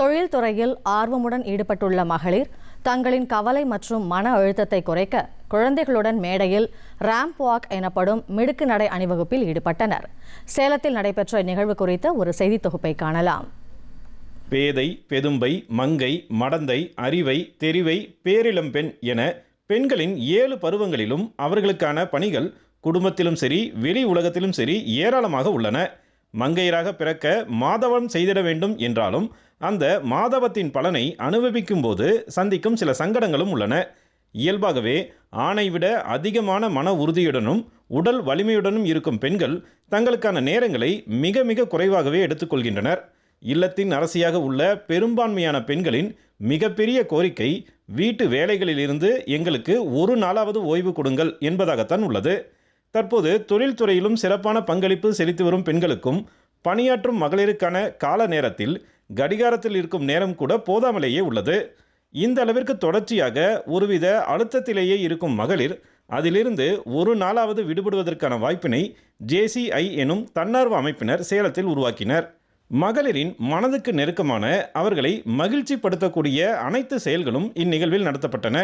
தொழில்துறையில் ஆர்வமுடன் ஈடுபட்டுள்ள மகளிர் தங்களின் கவலை மற்றும் மன அழுத்தத்தை குறைக்க குழந்தைகளுடன் மேடையில் ரேம்ப் வாக் எனப்படும் மிடுக்கு நடை அணிவகுப்பில் ஈடுபட்டனர். சேலத்தில் நடைபெற்ற நிகழ்வு குறித்த ஒரு செய்தி தொகுப்பை காணலாம். பேதை பெதும்பை மங்கை மடந்தை அறிவை தெரிவை பேரிளம்பெண் என பெண்களின் ஏழு பருவங்களிலும் அவர்களுக்கான பணிகள் குடும்பத்திலும் சரி வெளி உலகத்திலும் சரி ஏராளமாக உள்ளன. மங்கையராக பிறக்க மாதவம் செய்திட வேண்டும் என்றாலும் அந்த மாதவத்தின் பலனை அனுபவிக்கும் போது சந்திக்கும் சில சங்கடங்களும் உள்ளன. இயல்பாகவே ஆணை விட அதிகமான மன உறுதியுடனும் உடல் வலிமையுடனும் இருக்கும் பெண்கள் தங்களுக்கான நேரங்களை மிக மிக குறைவாகவே எடுத்துக்கொள்கின்றனர் இல்லத்தின் அரசியாக உள்ள பெரும்பான்மையான பெண்களின் மிகப்பெரிய கோரிக்கை வீட்டு வேலைகளிலிருந்து எங்களுக்கு ஒரு நாளாவது ஓய்வு கொடுங்கள் என்பதாகத்தான் உள்ளது. தற்போது தொழில்துறையிலும் சிறப்பான பங்களிப்பு செலுத்தி வரும் பெண்களுக்கும் பணியாற்றும் மகளிருக்கான கால நேரத்தில் கடிகாரத்தில் இருக்கும் நேரம் கூட போதாமலேயே உள்ளது. இந்த அளவிற்கு தொடர்ச்சியாக ஒருவித அழுத்தத்திலேயே இருக்கும் மகளிர் அதிலிருந்து ஒரு நாளாவது விடுபடுவதற்கான வாய்ப்பினை ஜேசிஐ எனும் தன்னார்வ அமைப்பினர் சேலத்தில் உருவாக்கினர். மகளிரின் மனதுக்கு நெருக்கமான அவர்களை மகிழ்ச்சிப்படுத்தக்கூடிய அனைத்து செயல்களும் இந்நிகழ்வில் நடத்தப்பட்டன.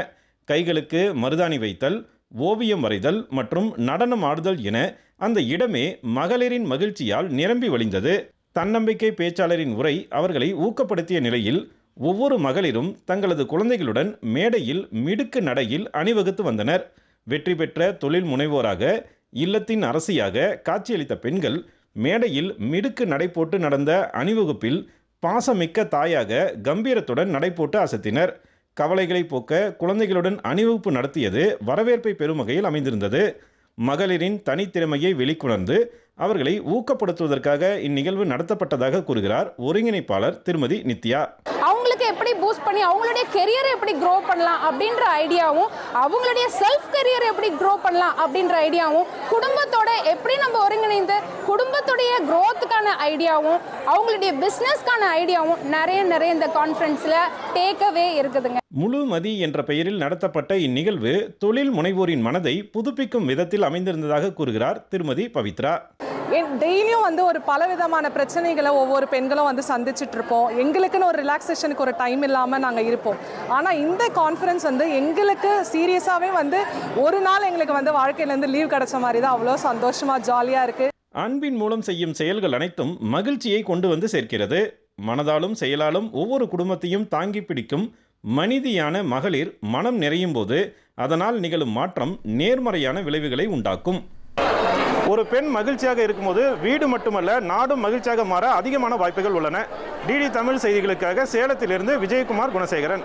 கைகளுக்கு மருதாணி வைத்தல் ஓவியம் வரைதல் மற்றும் நடனம் ஆடுதல் என அந்த இடமே மகளிரின் மகிழ்ச்சியால் நிரம்பி வழிந்தது. தன்னம்பிக்கை பேச்சாளரின் உரை அவர்களை ஊக்கப்படுத்திய நிலையில் ஒவ்வொரு மகளிரும் தங்களது குழந்தைகளுடன் மேடையில் மிடுக்கு நடையில் அணிவகுத்து வந்தனர். வெற்றி பெற்ற தொழில் முனைவோராக இல்லத்தின் அரசியாக காட்சியளித்த பெண்கள் மேடையில் மிடுக்கு நடைபோட்டு நடந்த அணிவகுப்பில் பாசமிக்க தாயாக கம்பீரத்துடன் நடைபோட்டு அசத்தினர். கவலைகளை போக்க குழந்தைகளுடன் அணிவகுப்பு நடத்தியது வரவேற்பை பெறும் வகையில் அமைந்திருந்தது. மகளிரின் தனித்திறமையை வெளிக்கொணர்ந்து அவர்களை ஊக்கப்படுத்துவதற்காக இந்நிகழ்வு நடத்தப்பட்டதாக கூறுகிறார் ஒருங்கிணைப்பாளர் திருமதி நித்யா. அவங்களுக்கு எப்படி பூஸ்ட் பண்ணி அவங்களுடைய கெரியரை எப்படி க்ரோ பண்ணலாம் அப்படின்ற ஐடியாவும் அவங்களுடைய செல்ஃப் கெரியரை எப்படி க்ரோ பண்ணலாம் அப்படின்ற ஐடியாவும் குடும்பத்தோட எப்படி நம்ம ஒருங்கிணைந்து குடும்பத்துடைய க்ரோத்துக்கான ஐடியாவும் அவங்களுடைய பிஸ்னஸ்க்கான ஐடியாவும் நிறைய நிறைய இந்த கான்ஃபரன்ஸில் டேக்கவே இருக்குதுங்க. முழு மதி என்ற பெயரில் நடத்தப்பட்ட இந்நிகழ்வு தொழில் முனைவோரின் மனதை புதுப்பிக்கும் விதத்தில் அமைந்திருந்ததாக கூறுகிறார் திருமதி பவித்ரா. டெய்லியும் வந்து ஒரு பல விதமான பிரச்சனைகளை ஒவ்வொரு பெண்களும் வந்து சந்திச்சுட்டு இருப்போம் எங்களுக்குன்னு ஒரு ரிலாக்ஸேஷனுக்கு ஒரு டைம் இல்லாமல் நாங்கள் இருப்போம். ஆனால் இந்த கான்ஃபரன்ஸ் வந்து எங்களுக்கு சீரியஸாகவே வந்து ஒரு நாள் எங்களுக்கு வந்து வாழ்க்கையிலேருந்து லீவ் கிடைச்ச மாதிரி தான். அவ்வளோ சந்தோஷமாக ஜாலியாக இருக்குது அன்பின் மூலம் செய்யும் செயல்கள் அனைத்தும் மகிழ்ச்சியை கொண்டு வந்து சேர்க்கிறது. மனதாலும் செயலாலும் ஒவ்வொரு குடும்பத்தையும் தாங்கி பிடிக்கும் மனிதியான மகளிர் மனம் நிறையும் போது அதனால் நிகழும் மாற்றம் நேர்மறையான விளைவுகளை உண்டாக்கும். ஒரு பெண் மகிழ்ச்சியாக இருக்கும்போது வீடு மட்டுமல்ல நாடும் மகிழ்ச்சியாக மாற அதிகமான வாய்ப்புகள் உள்ளன. டிடி தமிழ் செய்திகளுக்காக சேலத்திலிருந்து விஜயகுமார் குணசேகரன்.